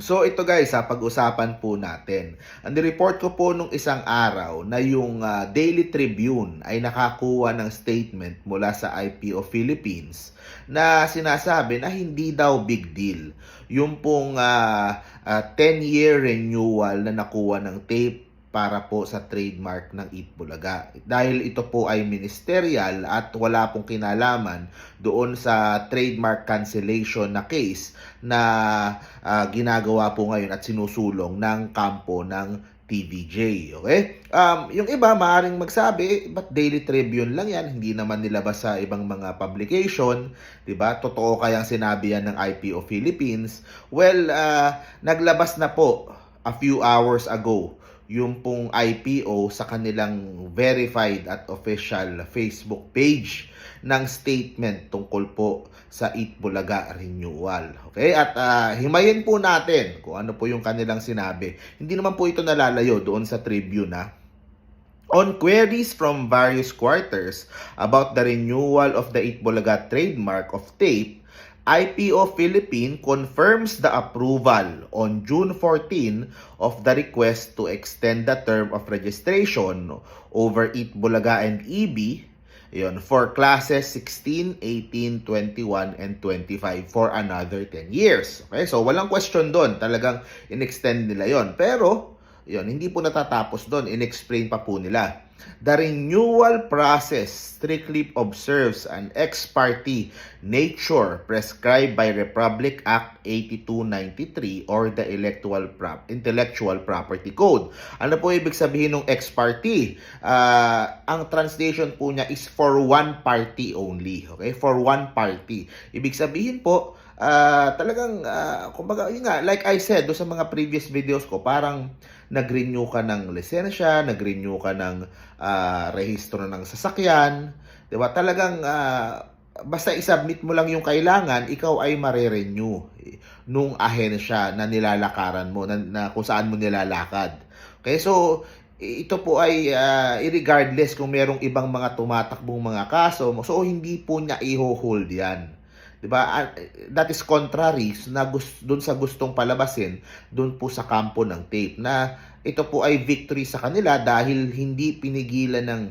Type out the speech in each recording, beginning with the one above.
So ito guys, ha, pag-usapan po natin. Ang report ko po nung isang araw na yung ah, Daily Tribune ay nakakuha ng statement mula sa IPO Philippines na sinasabi na hindi daw big deal. Yung pong ah, ah, 10-year renewal na nakuha ng tape para po sa trademark ng Eat Bulaga. Dahil ito po ay ministerial at wala pong kinalaman doon sa trademark cancellation na case na ah, ginagawa po ngayon at sinusulong ng kampo ng TVJ. Okay? Um, yung iba, maaaring magsabi, but Daily Tribune lang yan, hindi naman nilabas sa ibang mga publication, di ba? Totoo kayang sinabi yan ng IPO Philippines. Well, ah, naglabas na po a few hours ago yung pong IPO sa kanilang verified at official Facebook page ng statement tungkol po sa Eat Bulaga renewal. Okay? At ah, himayin po natin kung ano po yung kanilang sinabi. Hindi naman po ito nalalayo doon sa Tribune na On queries from various quarters about the renewal of the Eat Bulaga trademark of tape, IPO Philippine confirms the approval on June 14 of the request to extend the term of registration over Eat Bulaga and EB yun, for classes 16, 18, 21, and 25 for another 10 years. Okay? So, walang question doon. Talagang in-extend nila yon Pero, yun, hindi po natatapos doon. In-explain pa po nila. The renewal process strictly observes an ex parte nature prescribed by Republic Act 8293 or the Electoral Prop Intellectual Property Code. Ano po ibig sabihin ng ex parte? Ah, ang translation po niya is for one party only. Okay? For one party. Ibig sabihin po, ah, talagang, ah, kumbaga, yun nga, like I said, do sa mga previous videos ko, parang nag-renew ka ng lisensya, nag-renew ka ng ah, rehistro ng sasakyan, 'di ba? Talagang ah, basta i-submit mo lang yung kailangan, ikaw ay mare-renew eh, nung ahensya na nilalakaran mo, na, na kung saan mo nilalakad. Okay, so ito po ay ah, irregardless kung merong ibang mga tumatakbong mga kaso, so hindi po niya i-hold yan. 'Di ba? Ah, That is contrary na dun sa gustong palabasin dun po sa kampo ng tape na ito po ay victory sa kanila dahil hindi pinigilan ng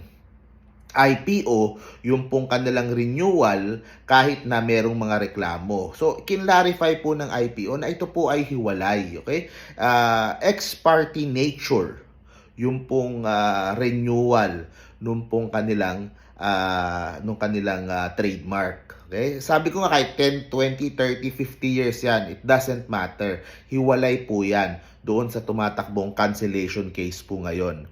IPO yung pong kanilang renewal kahit na merong mga reklamo. So, kinlarify po ng IPO na ito po ay hiwalay, okay? Ah, ex parte nature yung pong ah, renewal nung pong kanilang ah, nung kanilang ah, trademark. Okay? Sabi ko nga kahit 10, 20, 30, 50 years yan, it doesn't matter. Hiwalay po yan doon sa tumatakbong cancellation case po ngayon.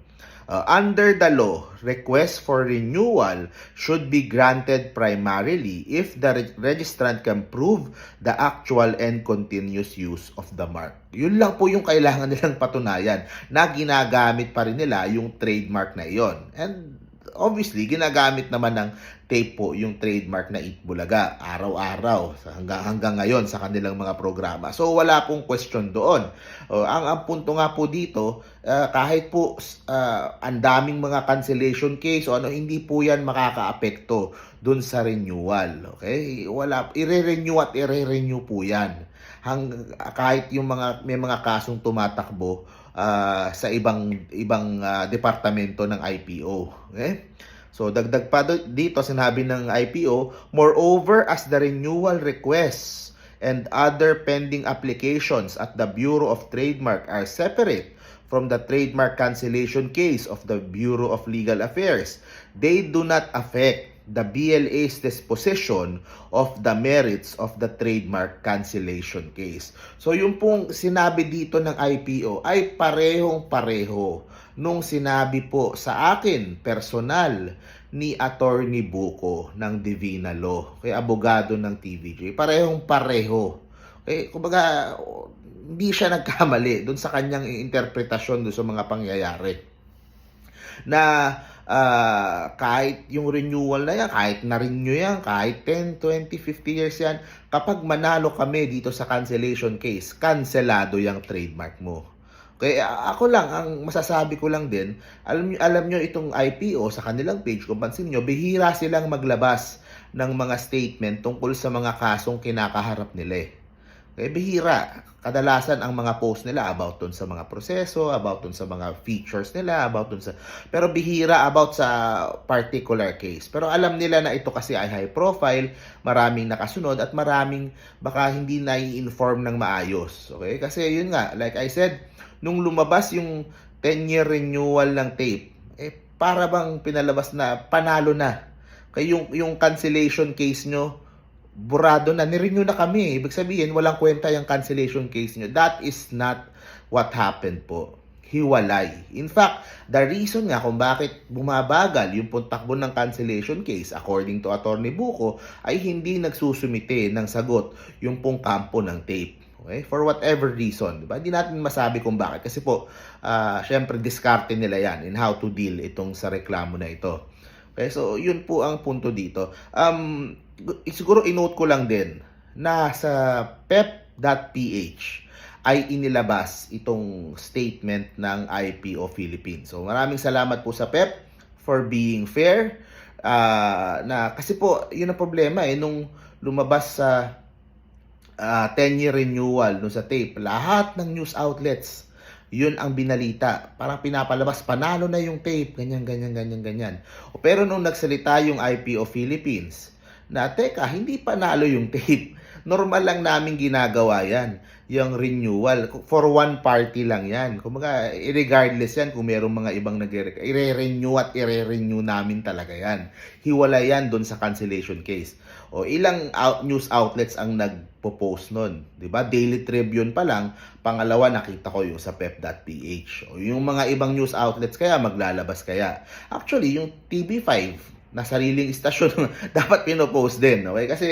Uh, under the law, request for renewal should be granted primarily if the re- registrant can prove the actual and continuous use of the mark. Yun lang po yung kailangan nilang patunayan na ginagamit pa rin nila yung trademark na iyon. And obviously, ginagamit naman ng tape yung trademark na Eat Bulaga araw-araw hanggang hanggang ngayon sa kanilang mga programa. So wala pong question doon. O, ang ang punto nga po dito, ah, kahit po ah, ang daming mga cancellation case o ano hindi po 'yan makakaapekto doon sa renewal. Okay? Wala ire-renew at ire-renew po 'yan. Hang kahit yung mga may mga kasong tumatakbo ah, sa ibang ibang ah, departamento ng IPO. Okay? So dagdag pa dito sinabi ng IPO, moreover as the renewal requests and other pending applications at the Bureau of Trademark are separate from the trademark cancellation case of the Bureau of Legal Affairs, they do not affect the BLA's disposition of the merits of the trademark cancellation case. So yung pong sinabi dito ng IPO ay parehong pareho nung sinabi po sa akin personal ni Attorney Buko ng Divina Law, kay abogado ng TVJ. Parehong pareho. Okay, kumbaga hindi siya nagkamali doon sa kanyang interpretasyon doon sa mga pangyayari na ah, kahit yung renewal na yan, kahit na-renew yan, kahit 10, 20, 50 years yan, kapag manalo kami dito sa cancellation case, kanselado yung trademark mo. Okay, a- ako lang, ang masasabi ko lang din, alam nyo, alam nyo itong IPO sa kanilang page, kung pansin nyo, bihira silang maglabas ng mga statement tungkol sa mga kasong kinakaharap nila eh. Okay, bihira. Kadalasan ang mga post nila about dun sa mga proseso, about dun sa mga features nila, about dun sa... Pero bihira about sa particular case. Pero alam nila na ito kasi ay high profile, maraming nakasunod at maraming baka hindi nai-inform ng maayos. Okay? Kasi yun nga, like I said, nung lumabas yung 10-year renewal ng tape, eh para bang pinalabas na panalo na. Kaya yung, yung cancellation case nyo, burado na, nirenew na kami. Ibig sabihin, walang kwenta yung cancellation case nyo. That is not what happened po. Hiwalay. In fact, the reason nga kung bakit bumabagal yung puntakbo ng cancellation case, according to Attorney Buko, ay hindi nagsusumite ng sagot yung pong kampo ng tape. Okay? For whatever reason. Diba? Hindi natin masabi kung bakit. Kasi po, ah syempre, diskarte nila yan in how to deal itong sa reklamo na ito. Okay, so yun po ang punto dito. Um, siguro inote ko lang din na sa pep.ph ay inilabas itong statement ng IPO Philippines. So maraming salamat po sa PEP for being fair. Ah, na kasi po yun ang problema eh nung lumabas sa ah, 10-year renewal no sa tape, lahat ng news outlets yun ang binalita. Parang pinapalabas, panalo na yung tape, ganyan, ganyan, ganyan, ganyan. Pero nung nagsalita yung IPO Philippines, na teka, hindi panalo yung tape. Normal lang namin ginagawa yan, yung renewal. For one party lang yan. Kumaga, regardless yan kung merong mga ibang nag i-renew at i-renew namin talaga yan. Hiwala yan doon sa cancellation case. O ilang out, news outlets ang nagpo-post nun, ba? Daily Tribune pa lang, pangalawa nakita ko yung sa pep.ph. O yung mga ibang news outlets kaya maglalabas kaya. Actually, yung TV5 na sariling istasyon. Dapat pinopost din, okay? Kasi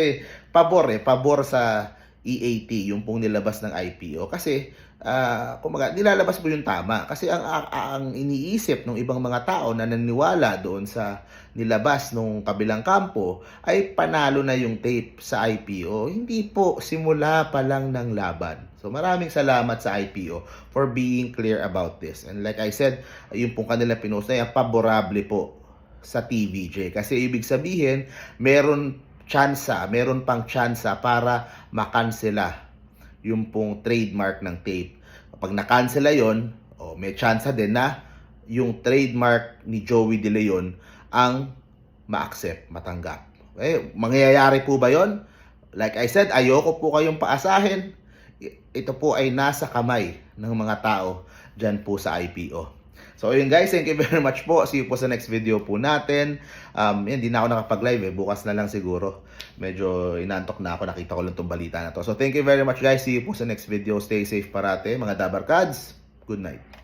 pabor eh, pabor sa EAT yung pong nilabas ng IPO kasi ah kumaga nilalabas mo yung tama. Kasi ang, ang iniisip ng ibang mga tao na naniwala doon sa nilabas nung kabilang kampo ay panalo na yung tape sa IPO hindi po simula pa lang ng laban. So maraming salamat sa IPO for being clear about this. And like I said yung pong kanila pinost na yan paborable po sa TVJ kasi ibig sabihin meron tsansa, meron pang tsansa para makansela yung pong trademark ng tape. Kapag nakansela yon, oh, may tsansa din na yung trademark ni Joey De Leon ang ma-accept, matanggap. Okay, mangyayari po ba yon? Like I said, ayoko po kayong paasahin. Ito po ay nasa kamay ng mga tao dyan po sa IPO. So, yun guys, thank you very much po. See you po sa next video po natin. Um, yan, di na ako nakapag-live eh. Bukas na lang siguro. Medyo inantok na ako. Nakita ko lang itong balita na to. So, thank you very much guys. See you po sa next video. Stay safe parate. Mga Dabarkads, good night.